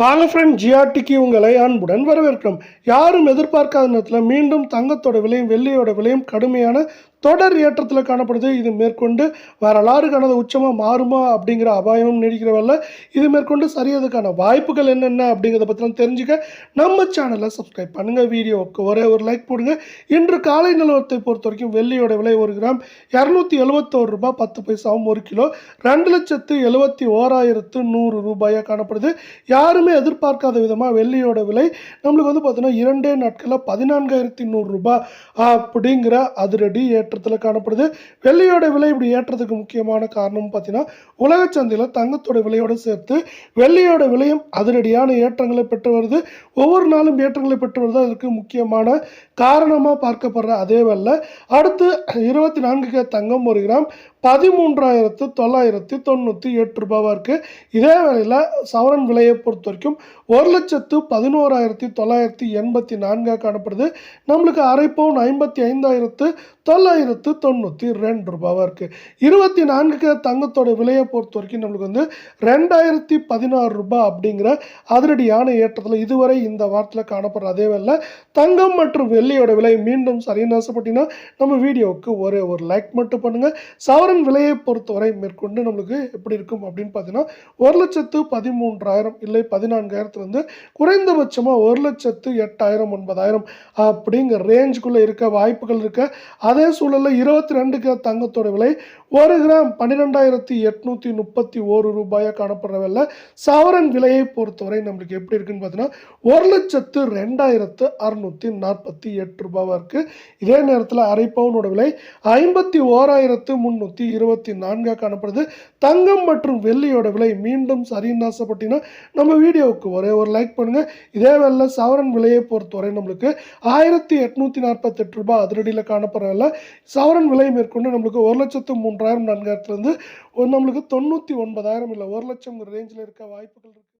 வாங்க ஃப்ரெண்ட் ஜிஆர்டிக்கு உங்களை அன்புடன் வரவேற்கிறோம். யாரும் எதிர்பார்க்காத நேரத்தில் மீண்டும் தங்கத்தோட விலையும் வெள்ளியோட விலையும் கடுமையான தொடர் ஏற்றத்தில் காணப்படுது. இது மேற்கொண்டு வரலாறு உச்சமாக மாறுமா அப்படிங்கிற அபாயமும் நீடிக்கிறவல்ல. இது மேற்கொண்டு சரியதுக்கான வாய்ப்புகள் என்னென்ன அப்படிங்கிறத பற்றிலாம் தெரிஞ்சுக்க நம்ம சேனலை சப்ஸ்கிரைப் பண்ணுங்கள் வீடியோவுக்கு ஒரே ஒரு லைக் போடுங்க. இன்று காலை நிலவரத்தை பொறுத்த வரைக்கும் வெள்ளியோட விலை ஒரு கிராம் இரநூத்தி எழுபத்தோரு ரூபாய் பத்து பைசாவும் ஒரு கிலோ. ரெண்டு லட்சத்து எழுபத்தி ஓராயிரத்து நூறு ரூபாயாக காணப்படுது. யாருமே எதிர்பார்க்காத விதமாக வெள்ளியோட விலை நம்மளுக்கு வந்து பார்த்தீங்கன்னா இரண்டே நாட்களில் பதினான்காயிரத்தி நூறு ரூபாய் அப்படிங்கிற அதிரடி ஏற்றத்தில் காணப்படுது. வெள்ளியோட விலை இப்படி ஏற்றத்துக்கு முக்கியமான காரணம் பார்த்தீங்கன்னா உலக சந்தையில் தங்கத்தோட விலையோடு சேர்த்து வெள்ளியோட விலையும் அதிரடியான ஏற்றங்களை பெற்று வருது. ஒவ்வொரு நாளும் ஏற்றங்களை பெற்று வருது. அதற்கு முக்கியமான காரணமாக பார்க்கப்படுற அதே வேலை அடுத்து இருபத்தி நான்கு தங்கம் ஒரு கிராம் பதிமூன்றாயிரத்து தொள்ளாயிரத்தி தொண்ணூற்றி எட்டு ரூபாவாக இருக்குது இதே வேளையில் சவரன் விலையை பொறுத்த வரைக்கும் ஒரு லட்சத்து பதினோராயிரத்தி தொள்ளாயிரத்தி எண்பத்தி நான்காக காணப்படுது. நம்மளுக்கு அரை பவுன் ஐம்பத்தி ஐந்தாயிரத்து தொள்ளாயிரத்து தொண்ணூற்றி ரெண்டு ரூபாவாக இருக்குது இருபத்தி நான்கு தங்கத்தோட விலையை பொறுத்த வரைக்கும் நம்மளுக்கு வந்து ரெண்டாயிரத்தி பதினாறு ரூபாய் அப்படிங்கிற அதிரடியான ஏற்றத்தில் இதுவரை இந்த வாரத்தில் காணப்படுற அதே வேலை தங்கம் மற்றும் வெள்ளியோட விலை மீண்டும் சரின்னு ஆசைப்பட்டீங்கன்னா நம்ம வீடியோவுக்கு ஒரே ஒரு லைக் மட்டும் பண்ணுங்கள் சவரன் விலையை பொறுத்தவரை மேற்கொண்டு நம்மளுக்கு எப்படி இருக்கும் அப்படின்னு பார்த்தீங்கன்னா ஒரு லட்சத்து பதிமூன்றாயிரம் இல்லை பதினான்காயிரத்துலேருந்து குறைந்தபட்சமாக ஒரு லட்சத்து எட்டாயிரம் ஒன்பதாயிரம் அப்படிங்கிற ரேஞ்சுக்குள்ளே இருக்க வாய்ப்புகள் இருக்க. அதே சூழலில் இருபத்தி ரெண்டு தங்கத்தோட விலை ஒரு கிராம் பன்னிரெண்டாயிரத்தி எட்நூற்றி முப்பத்தி ஒரு ரூபாயாக காணப்படுற விலை. சவரன் விலையை பொறுத்தவரை நம்மளுக்கு எப்படி இருக்குன்னு பார்த்தீங்கன்னா ஒரு லட்சத்து ரெண்டாயிரத்து அறுநூற்றி நாற்பத்தி எட்டு ரூபாவாக இருக்குது இதே நேரத்தில் அரை பவுனோட விலை ஐம்பத்தி ஓராயிரத்து முந்நூற்றி இருபத்தி நான்காக காணப்படுது. தங்கம் மற்றும் வெள்ளியோட விலை மீண்டும் சரின்னு ஆசைப்பட்டீங்கன்னா நம்ம வீடியோவுக்கு ஒரே ஒரு லைக் பண்ணுங்கள் இதே வேலை சவரன் விலையை பொறுத்தவரை நம்மளுக்கு ஆயிரத்தி எட்நூற்றி நாற்பத்தெட்டு ரூபாய் அதிரடியில் காணப்படுறதில்ல சவரன் விலை மேற்கொண்டு நம்மளுக்கு ஒரு லட்சத்து மூன்றாயிரம் நான்காயிரத்துலேருந்து ஒரு நம்மளுக்கு தொண்ணூற்றி ஒன்பதாயிரம் இல்லை ஒரு லட்சம் ரேஞ்சில் இருக்க வாய்ப்புகள் இருக்குது